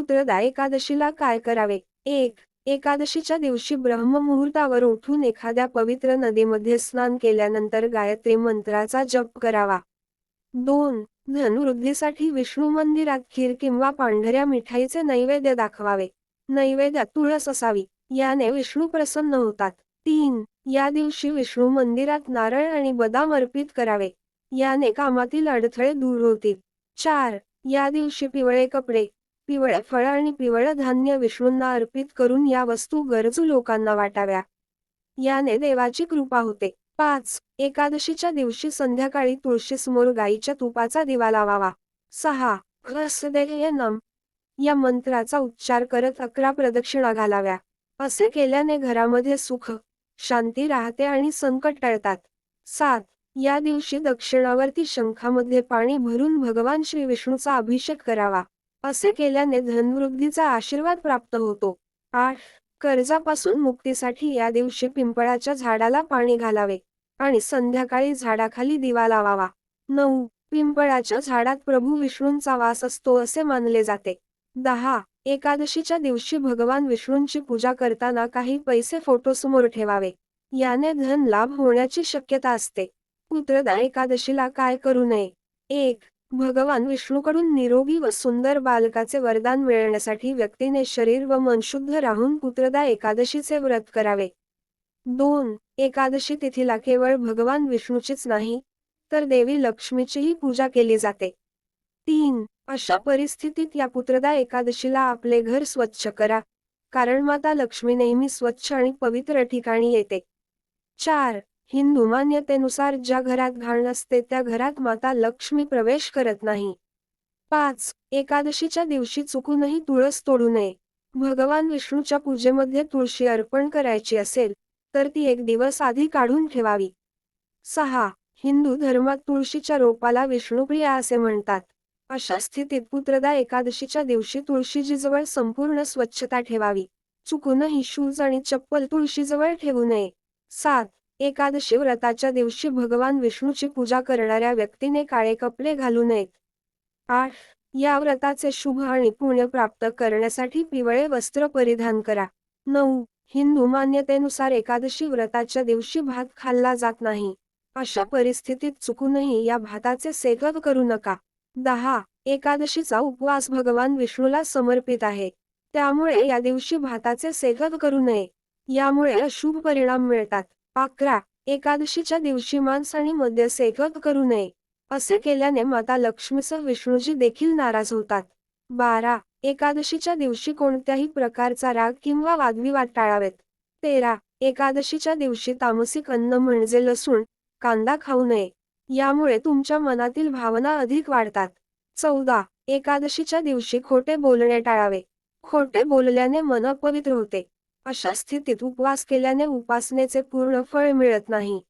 पुत्रदा एकादशीला काय करावे? एक एकादशीच्या दिवशी ब्रह्ममुहूर्तावर उठून एखाद्या पवित्र नदीमध्ये स्नान केल्यानंतर गायत्री मंत्राचा जप करावा. दोन धनुवृद्धीसाठी विष्णू मंदिरात खीर किंवा पांढऱ्या मिठाईचे नैवेद्य दाखवावे. नैवेद्यात तुळस असावी याने विष्णू प्रसन्न होतात. तीन या दिवशी विष्णू मंदिरात नारळ आणि बदाम अर्पित करावे याने कामातील अडथळे दूर होतील. चार या दिवशी पिवळे कपडे पिवळ्या फळ आणि पिवळं धान्य विष्णूंना अर्पित करून या वस्तू गरजू लोकांना वाटाव्या. याने देवाची कृपा होते. पाच. एकादशीच्या दिवशी संध्याकाळी तुळशीसमोर गाईच्या तुपाचा दिवा लावावा. सहा. नम. या मंत्राचा उच्चार करत अकरा प्रदक्षिणा घालाव्या. असे केल्याने घरामध्ये सुख शांती राहते आणि संकट टळतात. सात. या दिवशी दक्षिणावरती शंखामध्ये पाणी भरून भगवान श्री विष्णूचा अभिषेक करावा. असे केल्याने धनवृद्धीचा आशीर्वाद प्राप्त होतो. आठ. कर्जापासून मुक्तीसाठी या दिवशी पिंपळाच्या झाडाला पाणी घालावे आणि संध्याकाळी झाडाखाली दिवा लावावा. नऊ. पिंपळाच्या झाडात प्रभू विष्णूंचा वास असतो असे मानले जाते. दहा. एकादशीच्या दिवशी भगवान विष्णूंची पूजा करताना काही पैसे फोटोसमोर ठेवावे. याने धन लाभ होण्याची शक्यता असते. पुत्रदा एकादशीला काय करू नये? एक. भगवान विष्णूकडून निरोगी व सुंदर बालकाचे वरदान मिळण्यासाठी व्यक्तीने शरीर व मन शुद्ध राहून पुत्रदा एकादशीचे व्रत करावे. दोन एकादशी तिथीला केवळ भगवान विष्णूचीच नाही तर देवी लक्ष्मीचीही पूजा केली जाते. तीन अशा परिस्थितीत या पुत्रदा एकादशीला आपले घर स्वच्छ करा कारण माता लक्ष्मी नेहमी स्वच्छ आणि पवित्र ठिकाणी येते. चार हिंदू मान्यतेनुसार ज्या घरात घाण असते त्या घरात माता लक्ष्मी प्रवेश करत नाही. पाच. एकादशीच्या दिवशी चुकूनही तुळस तोडू नये. भगवान विष्णूच्या पूजेमध्ये तुळशी अर्पण करायची असेल तर ती एक दिवस आधी काढून ठेवावी. सहा. हिंदू धर्मात तुळशीच्या रोपाला विष्णुप्रिया असे म्हणतात. अशा स्थितीत पुत्रदा एकादशीच्या दिवशी तुळशीजीजवळ संपूर्ण स्वच्छता ठेवावी. चुकूनही शूज आणि चप्पल तुळशीजवळ ठेवू नये. सात. एकादशी व्रताच्या दिवशी भगवान विष्णूची पूजा करणाऱ्या व्यक्तीने काळे कपडे घालू नयेत. आठ या व्रताचे शुभ आणि पुण्य प्राप्त करण्यासाठी पिवळे वस्त्र परिधान करा. नऊ हिंदू मान्यतेनुसार एकादशी व्रताच्या दिवशी भात खाल्ला जात नाही. अशा परिस्थितीत चुकूनही या भाताचे सेकव करू नका. दहा एकादशीचा उपवास भगवान विष्णूला समर्पित आहे. त्यामुळे या दिवशी भाताचे सेकव करू नये. यामुळे अशुभ परिणाम मिळतात. अकरा. एकादशीच्या दिवशी मांस आणि मद्य सेवन करू नये. असे केल्याने माता लक्ष्मीसह विष्णूजी देखील नाराज होतात. बारा. एकादशीच्या दिवशी कोणत्याही प्रकारचा राग किंवा वादविवाद टाळावेत. तेरा. एकादशीच्या दिवशी तामसिक अन्न म्हणजे लसूण कांदा खाऊ नये. यामुळे तुमच्या मनातील भावना अधिक वाढतात. चौदा. एकादशीच्या दिवशी खोटे बोलणे टाळावे. खोटे बोलल्याने मन अपवित्र होते. अशा स्थितीत उपवास केल्याने उपासनेचे पूर्ण फळ मिळत नाही.